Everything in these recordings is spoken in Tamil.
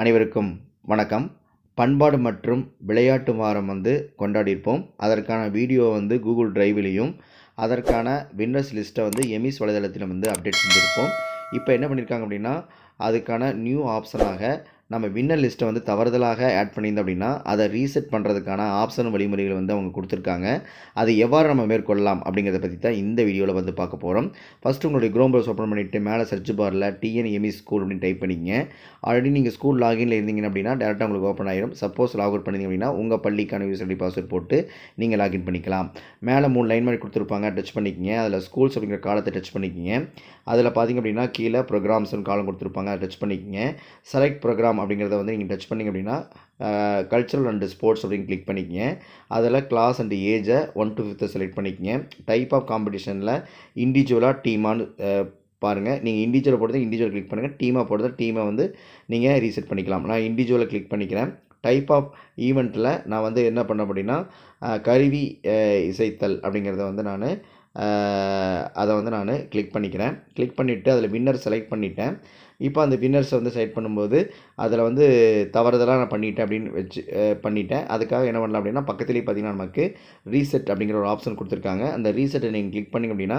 அனைவருக்கும் வணக்கம். பண்பாடு மற்றும் விளையாட்டு வாரம் வந்து கொண்டாடியிருப்போம். அதற்கான வீடியோ வந்து கூகுள் ட்ரைவ்லேயும் அதற்கான வின்னர்ஸ் லிஸ்ட்டை வந்து எமிஸ் வலைதளத்திலும் வந்து அப்டேட் செஞ்சுருப்போம். இப்போ என்ன பண்ணியிருக்காங்க அப்படின்னா அதுக்கான நியூ ஆப்ஷனாக நம்ம வின்னர் லிஸ்ட்டை வந்து தவறுதலாக ஆட் பண்ணியிருந்தோம் அப்படின்னா அதை ரீசெட் பண்ணுறதுக்கான ஆப்ஷன் வழிமுறைகள் வந்து அவங்க கொடுத்துருக்காங்க. அதை எவ்வாறு நம்ம மேற்கொள்ளலாம் அப்படிங்கிறத பற்றி தான் இந்த வீடியோவில் வந்து பார்க்க போகிறோம் ஃபஸ்ட்டு உங்களுடைய க்ரோம் ப்ரௌஸ் ஓப்பன் பண்ணிவிட்டு மேலே சர்ச் பாரில் டிஎன்எம்இ ஸ்கூல் அப்படின்னு டைப் பண்ணிங்க. ஆல்ரெடி நீங்கள் ஸ்கூல் லாகின்ல இருந்தீங்க அப்படின்னா டேரெக்டாக உங்களுக்கு ஓப்பன் ஆயிடும் சப்போஸ் லாக் அவுட் பண்ணிங்க அப்படின்னா உங்கள் பள்ளிக்கான யூஸ் ஐடி பாஸ்வேர்ட் போட்டு நீங்கள் லாகின் பண்ணிக்கலாம். மேலே மூணு லைன் மாதிரி கொடுத்துருப்பாங்க. டச் பண்ணிக்கிங்க. அதில் ஸ்கூல்ஸ் அப்படிங்கிற காலத்தை டச் பண்ணிக்கிங்க. அதில் பார்த்தீங்க அப்படின்னா கீழே ப்ரோக்ராம்ஸ்னு காலம் கொடுத்துருப்பாங்க. அதை டச் பண்ணிக்கிங்க. செலக்ட் ப்ரோக்ராம் அப்படிங்கிறத வந்து நீங்கள் டச் பண்ணிங்க அப்படின்னா கல்ச்சரல் அண்டு ஸ்போர்ட்ஸ் அப்படின்னு கிளிக் பண்ணிக்கங்க. அதில் கிளாஸ் அண்டு ஏஜை ஒன் டு ஃபிஃப்த்தை செலக்ட் பண்ணிக்கங்க. டைப் ஆஃப் காம்படிஷனில் இண்டிவிஜுவலாக டீமான்னு பாருங்கள் நீங்கள் இண்டிவிஜுவலை போடுறது இண்டிவிஜுவல் கிளிக் பண்ணுங்கள் டீமாக போடுறது டீமை வந்து நீங்கள் ரீசெட் பண்ணிக்கலாம். நான் இண்டிவிஜுவலை கிளிக் பண்ணிக்கிறேன். டைப் ஆஃப் ஈவெண்ட்டில் நான் வந்து என்ன பண்ண அப்படின்னா கருவி இசைத்தல் அப்படிங்கிறத வந்து நான் அதை வந்து நான் கிளிக் பண்ணிக்கிறேன். கிளிக் பண்ணிவிட்டு அதில் வின்னர் செலக்ட் பண்ணிட்டேன். இப்போ அந்த வின்னர்ஸை வந்து செலக்ட் பண்ணும்போது அதில் வந்து தவறுதலாக நான் பண்ணிட்டேன் அப்படின்னு வச்சு பண்ணிட்டேன். அதுக்காக என்ன பண்ணலாம் அப்படின்னா பக்கத்துலேயே பார்த்தீங்கன்னா நமக்கு ரீசெட் அப்படிங்கிற ஒரு ஆப்ஷன் கொடுத்துருக்காங்க. அந்த ரீசெட்டை நீங்கள் கிளிக் பண்ணிங்க அப்படின்னா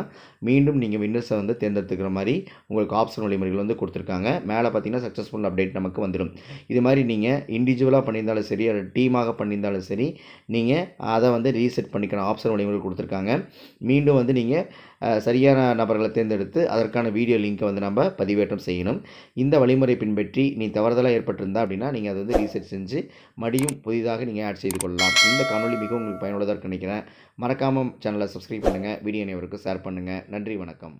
மீண்டும் நீங்கள் வின்னர்ஸை வந்து தேர்ந்தெடுத்துக்கிற மாதிரி உங்களுக்கு ஆப்ஷன் வழிமுறைகள் வந்து கொடுத்துருக்காங்க. மேலே பார்த்தீங்கன்னா சக்ஸஸ்ஃபுல் அப்டேட் நமக்கு வந்துடும் இது மாதிரி நீங்கள் இண்டிவிஜுவலாக பண்ணியிருந்தாலும் சரி அல்லது டீமாக பண்ணியிருந்தாலும் சரி நீங்கள் அதை வந்து ரீசெட் பண்ணிக்கிற ஆப்ஷன் வழிமுறைகள் கொடுத்துருக்காங்க. மீண்டும் வந்து நீங்கள் சரியான நபர்களை தேர்ந்தெடுத்து அதற்கான வீடியோ லிங்க்கை வந்து நம்ம பதிவேற்றம் செய்யணும். இந்த வழிமுறை பின்பற்றி நீ தவறுதலாக ஏற்பட்டிருந்தா அப்படின்னா நீங்கள் அதை வந்து ரீசர்ச் செஞ்சு மடியும் புதிதாக நீங்கள் ஆட் செய்து கொள்ளலாம். இந்த காணொலி மிகவும் உங்களுக்கு பயனுள்ளதாக நினைக்கிறேன். மறக்காமல் சேனலை சப்ஸ்கிரைப் பண்ணுங்கள் வீடியோ அனைவருக்கும் ஷேர் பண்ணுங்கள் நன்றி வணக்கம்.